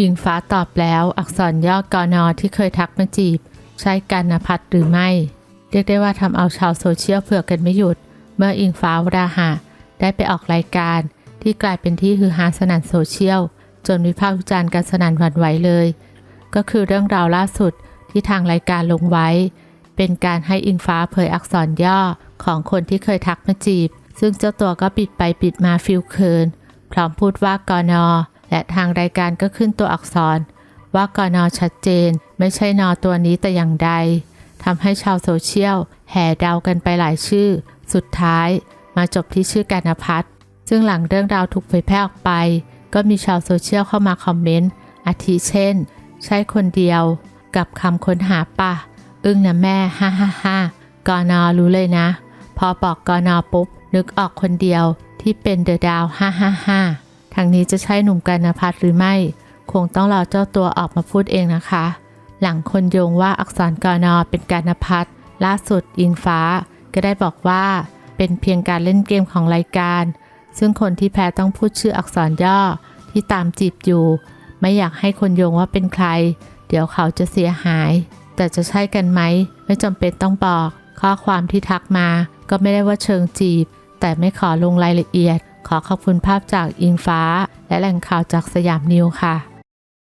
อิงฟ้าตอบแล้วอักษรย่อกอนอที่เคยทักมาจีบ ใช่กันนภัทรหรือไม่ เรียกได้ว่าทำเอาชาวโซเชียลเผือกกันไม่หยุด เมื่ออิงฟ้าวราหะ ได้ไปออกรายการ ที่กลายเป็นที่ฮือฮาสนั่นโซเชียล จนวิพากษ์วิจารณ์กันสนั่นหวั่นไหวเลย ก็คือเรื่องราวล่าสุดที่ทางรายการลงไว้ เป็นการให้อิงฟ้าเผยอักษรย่อของคนที่เคยทักมาจีบ ซึ่งเจ้าตัวก็ปิดไปปิดมาฟิลเคินพร้อมพูดว่ากอนอ และทางรายการก็ขึ้นตัวอักษร ว่ากอนอชัดเจน ไม่ใช่นอตัวนี้แต่อย่างใดทำให้ชาวโซเชียลแห่เดากันไปหลายชื่อ สุดท้ายมาจบที่ชื่อกันพัฒน์ซึ่งหลังเรื่องราวถูกเผยแพร่ออกไป ก็มีชาวโซเชียลเข้ามาคอมเมนต์อาทิเช่น ใช่คนเดียว กับคำค้นหาปะอึ้งนะแม่ฮ่าฮ่าฮ่ากอนอรู้เลยนะ พอบอกกอนอปุ๊บ นึกออกคนเดียวที่เป็นเดอะดาวฮ่าฮ่าฮ่า ทางนี้จะใช่หนุ่มกันพัฒหรือไม่ คงต้องรอเจ้าตัวออกมาพูดเองนะคะ หลังคนโยงว่าอักษรกอนอเป็นการนพัฒล่าสุดอิงฟ้าก็ได้บอกว่า เป็นเพียงการเล่นเกมของรายการ ซึ่งคนที่แพ้ต้องพูดชื่ออักษรย่อที่ตามจีบอยู่ ไม่อยากให้คนโยงว่าเป็นใคร เดี๋ยวเขาจะเสียหาย แต่จะใช่กันไหม ไม่จำเป็นต้องบอก ข้อความที่ทักมา ก็ไม่ได้ว่าเชิงจีบ แต่ไม่ขอลงรายละเอียด ขอขอบคุณภาพจากอิงฟ้า และแหล่งข่าวจากสยามนิวค่ะ